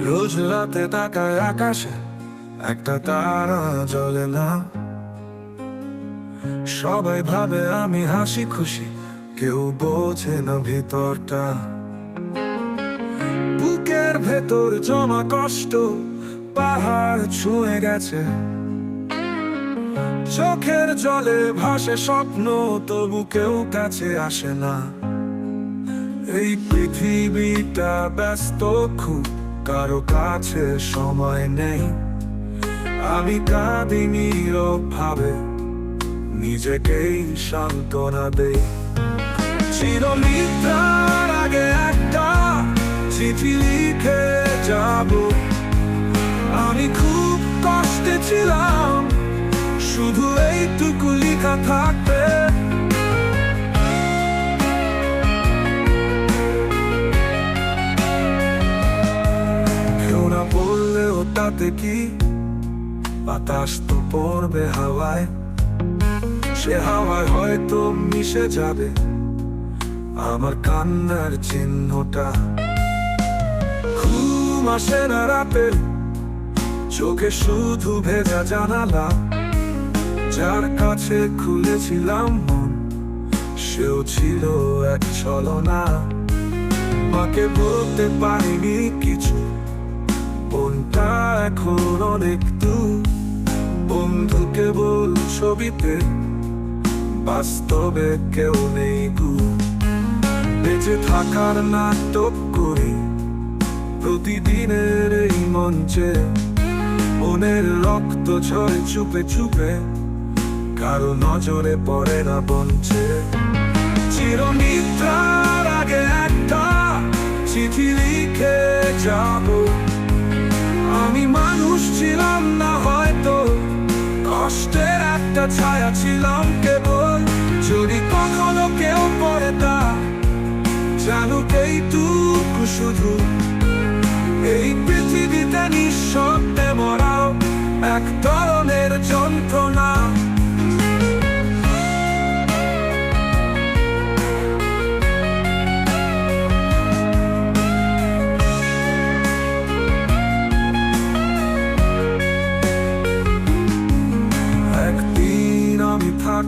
রোজ রাতে তাকায় আকাশে, একটা তারা জ্বলে না। সবাই ভাবে আমি হাসি খুশি, কেউ বোঝে না ভিতরটা। বুকের ভেতর জমা কষ্ট, পাহাড় ছুঁয়ে গেছে। চোখের জলে ভাসে স্বপ্ন, তবু কেউ কাছে আসে না। এই পৃথিবীটা ব্যস্ত খুব। কারও কাছে সময় নেই। আমি কাঁদি ভাবে নিজেকেই সান্ত্বনা দেই। চিরনিদ্রার আগে একটা চিঠি লিখে যাব। আমি খুব কষ্টে ছিলাম, শুধু এইটুকু লেখা থাকবে। বললেও তাতে কি? বাতাস তো পড়বে হাওয়ায়। সে হাওয়ায় হয়তো মিশে যাবে। আমার কান্নার চিহ্নটা। ঘুম আসে না রাতে। চোখে শুধু ভেজা জানালা। যার কাছে খুলেছিলাম মন, সেও ছিল এক ছলনা। মাকে বলতে পারিনি কিছু। ছবিতে বাস্তবে কেউ নেই গু বেঁচে থাকার নাটক করি প্রতিদিনের এই মঞ্চে। মনের রক্ত ছয় চুপে চুপে, কারও নজরে পড়ে না বঞ্চে। চিরনিদ্রার আগে একটা চিঠি লিখে যাব। আমি মানুষ ছিলাম না একটা ছায়া ছিলাম কেবল। যদি কখনো কেউ পড়ে তা জানুক এইটুকু শুধু। এই পৃথিবীতে নিঃশব্দে মরাও এক ধরনের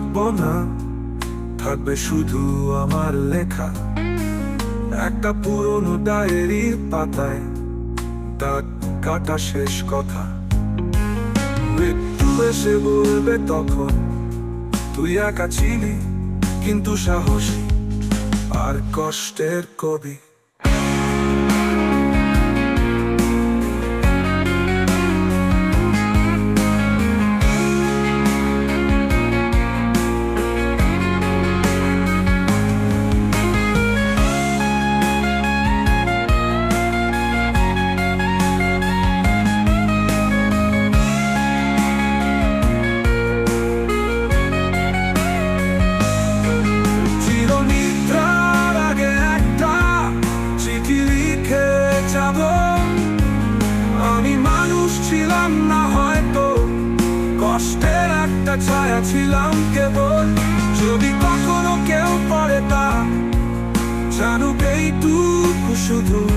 থাকব না। থাকবে শুধু আমার লেখা। একটা পুরনো ডায়েরির পাতায় দাগ কাটা শেষ কথা। মৃত্যু এসে বলবে তখন, তুই একা ছিলি, কিন্তু সাহসী আর কষ্টের কবি। না হয়তো। কষ্টের একটা ছায়া ছিলাম কেবল। যদি কখনো কেউ পড়ে তা, জানুক এইটুকু শুধু।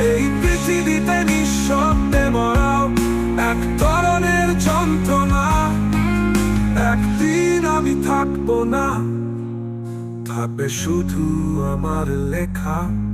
এই পৃথিবীতে নিঃশব্দে মরাও এক ধরনের যন্ত্রণা। একদিন আমি থাকব না। থাকবে শুধু আমার লেখা।